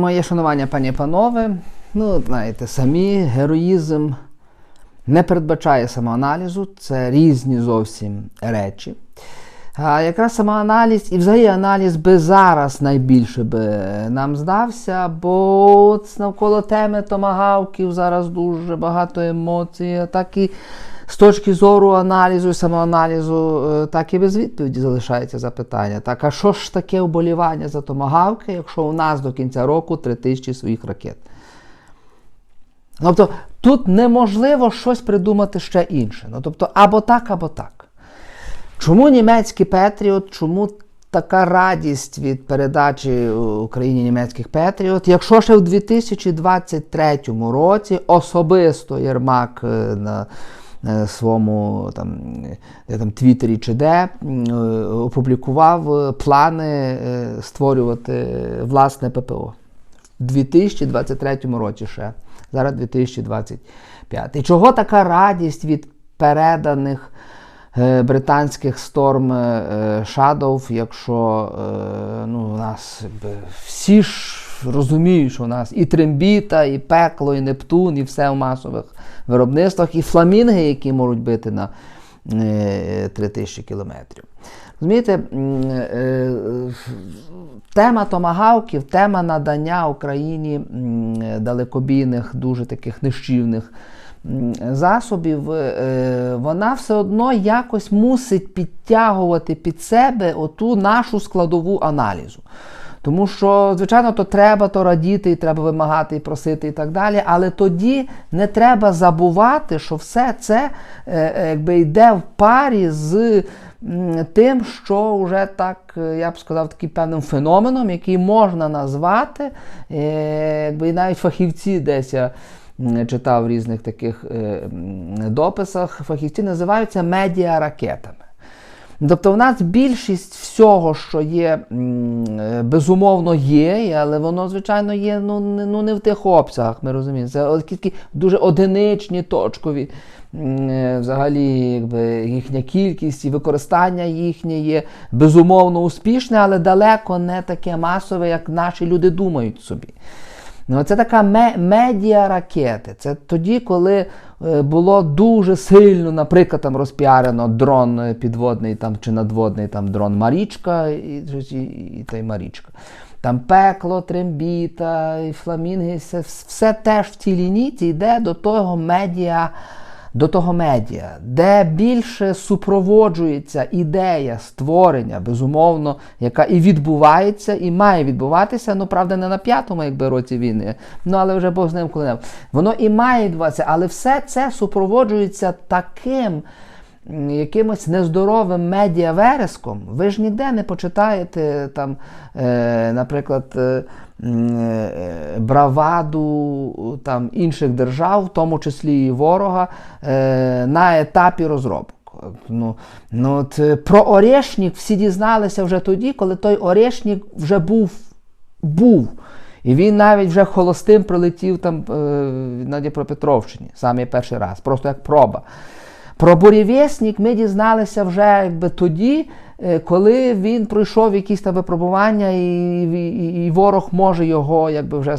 Моє шанування, пані і панове. Ну, знаєте, самі героїзм не передбачає самоаналізу, це різні зовсім речі. А якраз самоаналіз і взагалі аналіз би зараз найбільше би нам здався, бо навколо теми томагавків зараз дуже багато емоцій, так і з точки зору аналізу і самоаналізу, е, так і без відповіді залишається запитання. Так, а що ж таке вболівання за томагавки, якщо у нас до кінця року 3000 своїх ракет? Тобто тут неможливо щось придумати ще інше. Ну, тобто, або так, або так. Чому німецький Петріот, чому така радість від передачі Україні німецьких Петріот? Якщо ще в 2023 році особисто Єрмак е, на своєму там, там, Твіттері чи де е, опублікував плани створювати власне ППО в 2023 році ще. Зараз 2025. І чого така радість від переданих е, британських Storm е, Shadow, якщо е, ну, у нас всі ж розуміють, що у нас і трембіта, і пекло, і Нептун, і все в масових виробництвах, і фламінги, які можуть бити на 3000 кілометрів. Розумієте, е, тема томагавків, тема надання Україні далекобійних, дуже таких нищівних засобів, е, вона все одно якось мусить підтягувати під себе оту нашу складову аналізу. Тому що, звичайно, то треба то радіти, і треба вимагати і просити, і так далі. Але тоді не треба забувати, що все це е, якби йде в парі з тим, що вже так, е, я б сказав, таким певним феноменом, який можна назвати, е, якби і навіть фахівці десь я читав в різних таких е, дописах, фахівці називаються медіаракетами. Тобто в нас більшість всього, що є, безумовно є, але воно, звичайно, є ну, ну не в тих обсягах, ми розуміємо. Це такі дуже одиничні точкові Е, взагалі якби, їхня кількість і використання їхнє є безумовно успішне, але далеко не таке масове, як наші люди думають собі. Ну, Це така медіа ракети. Це тоді, коли е, було дуже сильно, наприклад, там розпіарено дрон підводний там, чи надводний там дрон Марічка і, і, і, і Марічка. Там пекло, трембіта, і фламінги, все, все теж в цій лінійці йде до того медіа до того медіа, де більше супроводжується ідея створення, безумовно, яка і відбувається, і має відбуватися, ну правда, не на п'ятому, якби році війни, ну але вже Бог з ним коли. Воно і має відбуватися, але все це супроводжується таким. Якимось нездоровим медіавереском, ви ж ніде не почитаєте там, е, наприклад, е, браваду там, інших держав, в тому числі і ворога, е, на етапі розробок. Ну, ну, от, е, Про Орешнік всі дізналися вже тоді, коли той Орешнік вже був. був. І він навіть вже холостим прилетів там на Дніпропетровщині, саме перший раз, просто як проба. Про бурєвєснік ми дізналися вже якби тоді, Е, коли він пройшов якісь там випробування, і, і і, ворог може його якби вже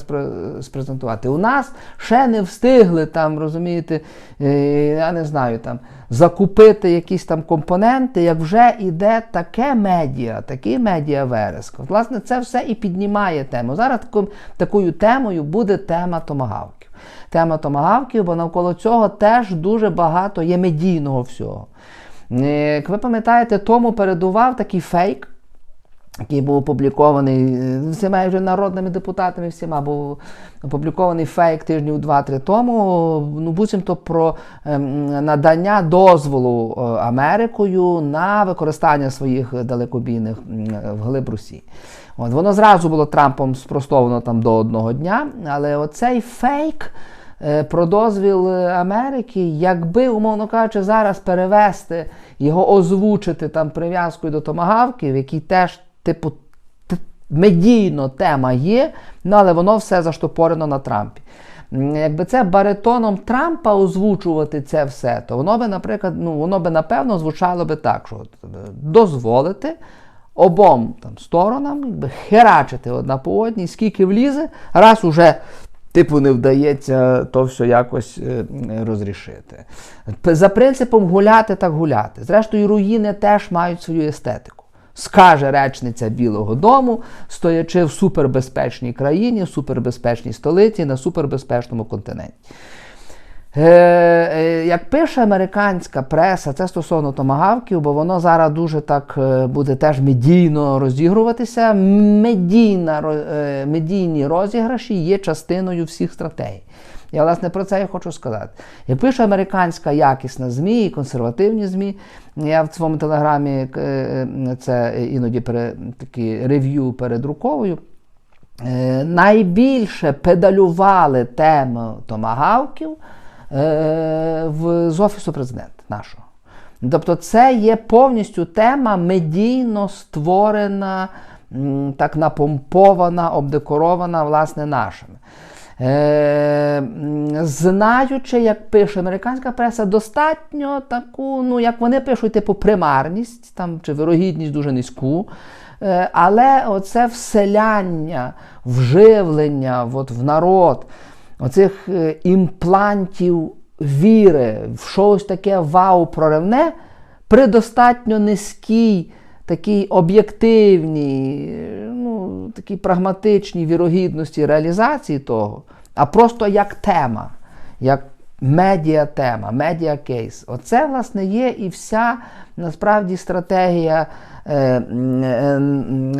спрезентувати. У нас ще не встигли там, розумієте, е, я не знаю, там закупити якісь там компоненти, як вже йде таке медіа, такий медіа вереск. Власне, це все і піднімає тему. Зараз такою, такою темою буде тема томагавків. Тема томагавків, бо навколо цього теж дуже багато є медійного всього. Е, як ви пам'ятаєте, тому передував такий фейк, який був опублікований е, всіма вже народними депутатами, всіма був опублікований фейк тижнів 2-3 тому. Ну, буцімто про ем, надання дозволу е, Америкою на використання своїх далекобійних в глиб Росії. От, Воно зразу було Трампом спростовано там до одного дня, але оцей фейк. Е, про дозвіл Америки, якби, умовно кажучи, зараз перевести його озвучити там прив'язкою до томагавків, який теж, типу, медійно тема є, ну, але воно все заштопорено на Трампі. Якби це баритоном Трампа озвучувати це все, то воно би, наприклад, ну, воно би напевно звучало би так, що дозволити обом там, сторонам якби, херачити одна по одній, скільки влізе, раз уже. Типу, не вдається то все якось е, розрішити. За принципом гуляти так гуляти. Зрештою, руїни теж мають свою естетику. Скаже речниця Білого Дому, стоячи в супербезпечній країні, в супербезпечній столиці на супербезпечному континенті. Е, е, Як пише американська преса, це стосовно томагавків, бо воно зараз дуже так е, буде теж медійно розігруватися. Медійна, медійні розіграші є частиною всіх стратегій. Я, власне, про це я хочу сказати. Як пише американська якісна ЗМІ і консервативні ЗМІ, я в своєму телеграмі це іноді такі рев'ю передруковую. Найбільше педалювали тему томагавків в, з Офісу президента нашого. Тобто, це є повністю тема медійно створена, так напомпована, обдекорована, власне, нашими. Е, знаючи, як пише американська преса, достатньо таку, ну як вони пишуть, типу примарність там, чи вирогідність дуже низьку. Е, Але оце вселяння, вживлення от, в народ, оцих е, імплантів віри в щось таке вау проривне при достатньо низькій, такій об'єктивній, ну, такій прагматичній вірогідності реалізації того, а просто як тема, як медіатема, медіакейс. Оце, власне, є і вся насправді стратегія е, е,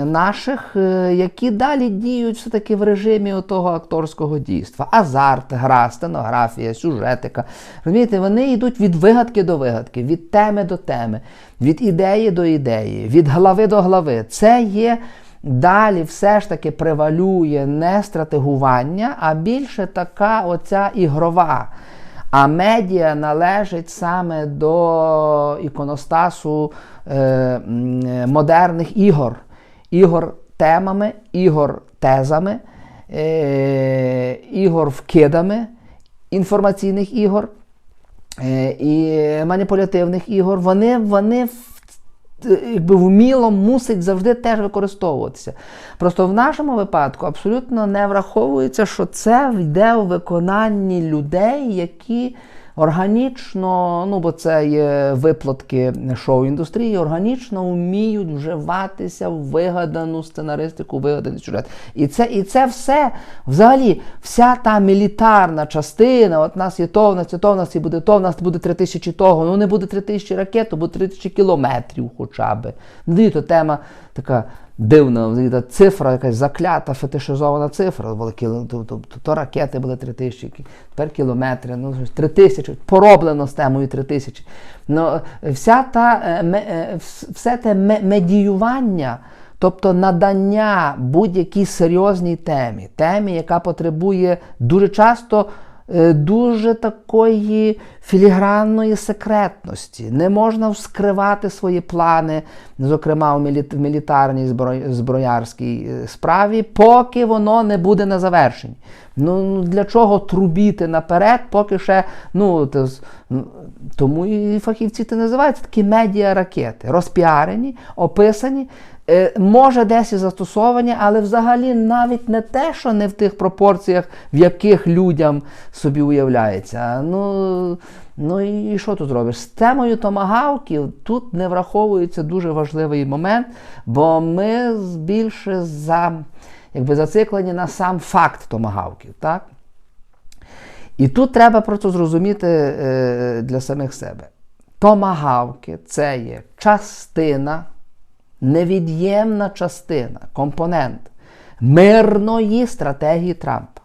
наших, е, які далі діють все-таки в режимі того акторського дійства. Азарт, гра, стенографія, сюжетика. Розумієте, вони йдуть від вигадки до вигадки, від теми до теми, від ідеї до ідеї, від глави до глави. Це є. Далі все ж таки превалює не стратегування, а більше така оця ігрова. А медіа належить саме до іконостасу е, модерних ігор. Ігор темами, ігор тезами, е, ігор вкидами, інформаційних ігор е, і маніпулятивних ігор. Вони, вони якби вміло мусить завжди теж використовуватися. Просто в нашому випадку абсолютно не враховується, що це йде у виконанні людей, які органічно, ну бо це є виплатки шоу-індустрії, органічно вміють вживатися в вигадану сценаристику, вигаданий сюжет. І це, і це все, взагалі, вся та мілітарна частина, от нас є то, в нас є то, в нас і буде то, в нас буде три тисячі того, ну не буде три тисячі ракет, то буде три тисячі кілометрів хоча би. Ну, то тема така дивна, цифра, якась заклята, фетишизована цифра. Були то, то, то, ракети були три тисячі, тепер кілометри, ну три тисячі, пороблено з темою три тисячі. Ну, вся та, е, е, вс- все те медіювання. Тобто надання будь-якій серйозній темі, темі, яка потребує дуже часто дуже такої філігранної секретності. Не можна вскривати свої плани, зокрема в мілітарній зброярській е, справі, поки воно не буде на завершенні. Ну ну, для чого трубіти наперед, поки ще ну то, тому і фахівці це називаються такі медіа-ракети, розпіарені, описані. Е, Може десь і застосовані, але взагалі навіть не те, що не в тих пропорціях, в яких людям собі уявляється. Ну, ну і що тут робиш? З темою томагавків тут не враховується дуже важливий момент, бо ми більше за, якби зациклені на сам факт томагавків. Так? І тут треба просто зрозуміти е, для самих себе. Томагавки це є частина, невід'ємна частина, компонент мирної стратегії Трампа.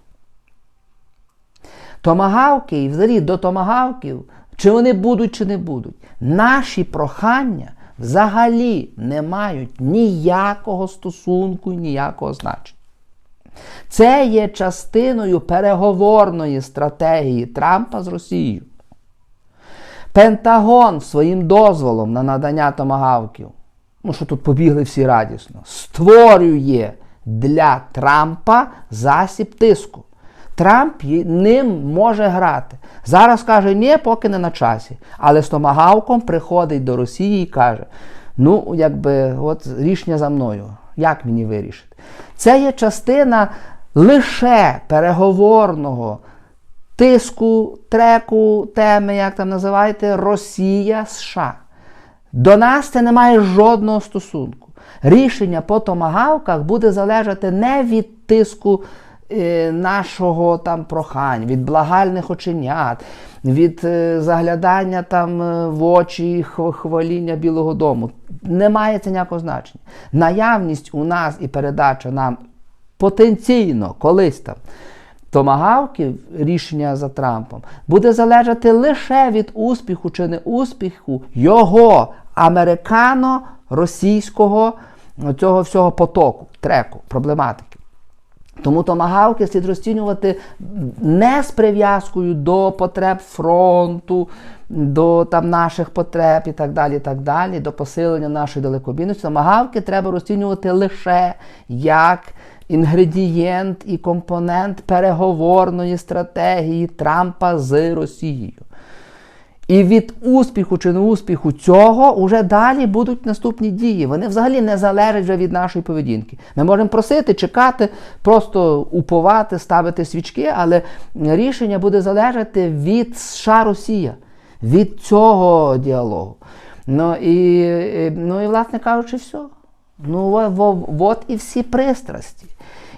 Томагавки і взагалі до томагавків, чи вони будуть, чи не будуть, наші прохання взагалі не мають ніякого стосунку, і ніякого значення. Це є частиною переговорної стратегії Трампа з Росією. Пентагон своїм дозволом на надання томагавків, ну що тут побігли всі радісно, створює для Трампа засіб тиску. Трамп ним може грати. Зараз каже, ні, поки не на часі. Але з томагавком приходить до Росії і каже: Ну, якби, от рішення за мною. Як мені вирішити? Це є частина лише переговорного тиску, треку, теми, як там називаєте, Росія США. До нас це не має жодного стосунку. Рішення по томагавках буде залежати не від тиску е, нашого там прохань, від благальних оченят, від е, заглядання там е, в очі хваління Білого Дому. Не має це ніякого значення. Наявність у нас і передача нам потенційно колись там томагавків, рішення за Трампом, буде залежати лише від успіху чи не успіху його американо-російського цього всього потоку, треку, проблематики. Тому томагавки слід розцінювати не з прив'язкою до потреб фронту, до там, наших потреб і так далі, і так далі, до посилення нашої далекобійності. Томагавки треба розцінювати лише як інгредієнт і компонент переговорної стратегії Трампа з Росією. І від успіху чи неуспіху цього вже далі будуть наступні дії. Вони взагалі не залежать вже від нашої поведінки. Ми можемо просити, чекати, просто уповати, ставити свічки, але рішення буде залежати від США Росія, від цього діалогу. Ну і, ну і власне кажучи, все. Ну, от і всі пристрасті.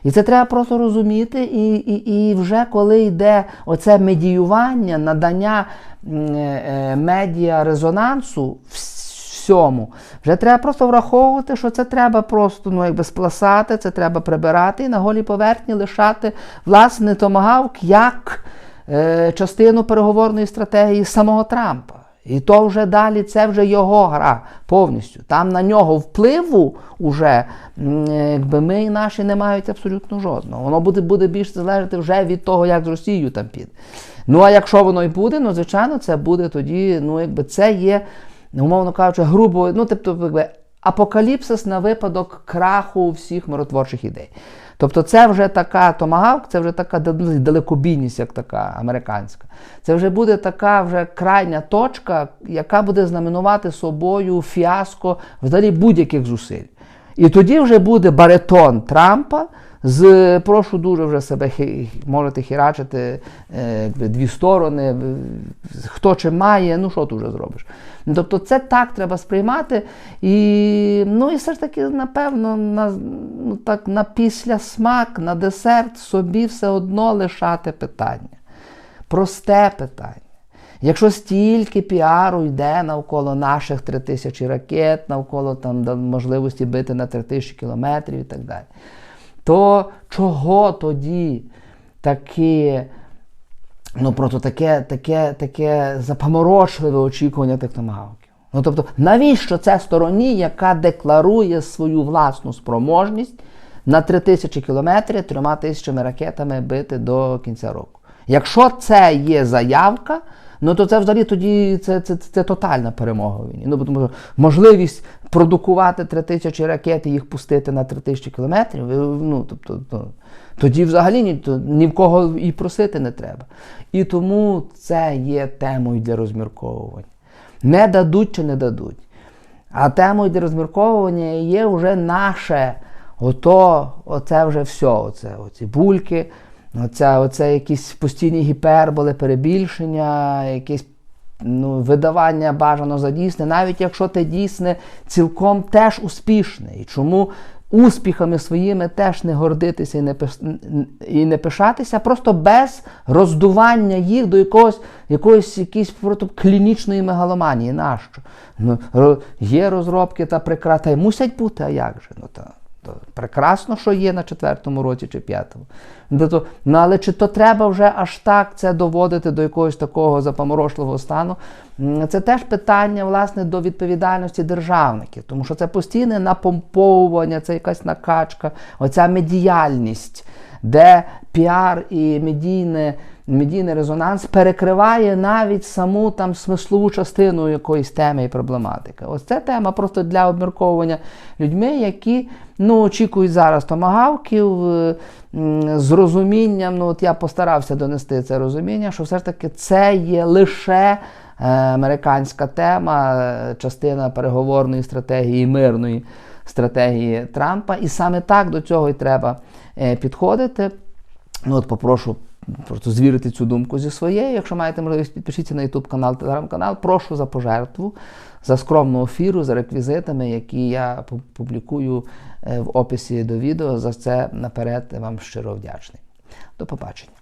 І це треба просто розуміти, і, і, і вже коли йде оце медіювання, надання м, е, медіа резонансу всьому, вже треба просто враховувати, що це треба просто ну, якби спласати, це треба прибирати і на голій поверхні лишати власне томагавк як е, частину переговорної стратегії самого Трампа. І то вже далі це вже його гра повністю. Там на нього впливу уже м, якби ми і наші не мають абсолютно жодного. Воно буде, буде більше залежати вже від того, як з Росією там піде. Ну а якщо воно й буде, ну звичайно, це буде тоді, ну якби це є, умовно кажучи, грубо, ну тобто, якби апокаліпсис на випадок краху всіх миротворчих ідей. Тобто це вже така томагавк, це вже така далекобійність, як така американська. Це вже буде така вже крайня точка, яка буде знаменувати собою фіаско взагалі будь-яких зусиль. І тоді вже буде баритон Трампа з прошу дуже вже себе хі- можете хірачити е, дві сторони, хто чи має, ну що ти вже зробиш. Ну, Тобто це так треба сприймати. І, ну, і все ж таки, напевно, на, ну, так, на післясмак, на десерт собі все одно лишати питання. Просте питання. Якщо стільки піару йде навколо наших 3000 ракет, навколо там, можливості бити на 3000 кілометрів і так далі, то чого тоді такі, ну просто таке, таке, таке запаморочливе очікування тих? Ну тобто, навіщо це стороні, яка декларує свою власну спроможність на 3000 кілометрів трьома тисячами ракетами бити до кінця року? Якщо це є заявка, ну то це взагалі тоді це, це, це, тотальна перемога війні. Ну, тому що можливість продукувати 3000 ракет і їх пустити на 3000 кілометрів, ну, тобто, ну, тоді взагалі ні, то ні в кого і просити не треба. І тому це є темою для розмірковування. Не дадуть чи не дадуть. А темою для розмірковування є вже наше, ото, оце вже все, оце, оці бульки, оце, оце якісь постійні гіперболи, перебільшення, якісь ну, видавання бажано за дійсне, навіть якщо те дійсне цілком теж успішне. І чому успіхами своїми теж не гордитися і не, і не пишатися, просто без роздування їх до якогось, якоїсь просто клінічної мегаломанії. Нащо? Ну, є розробки та прекрасні, та й мусять бути, а як же? Ну, та, то прекрасно, що є на четвертому році чи п'ятому. Ну, ну, але чи то треба вже аж так це доводити до якогось такого запаморошливого стану? Це теж питання власне до відповідальності державників, тому що це постійне напомповування, це якась накачка, оця медіяльність, де піар і медійне. Медійний резонанс перекриває навіть саму там смислову частину якоїсь теми і проблематики. Ось це тема просто для обмірковування людьми, які ну, очікують зараз томагавків е, з розумінням. Ну, от я постарався донести це розуміння, що все ж таки це є лише е, американська тема, е, частина переговорної стратегії, мирної стратегії Трампа. І саме так до цього і треба е, підходити. Ну от попрошу просто звірити цю думку зі своєю. Якщо маєте можливість, підпишіться на YouTube канал, телеграм-канал. Прошу за пожертву, за скромну ефіру, за реквізитами, які я публікую е, в описі до відео. За це наперед вам щиро вдячний. До побачення.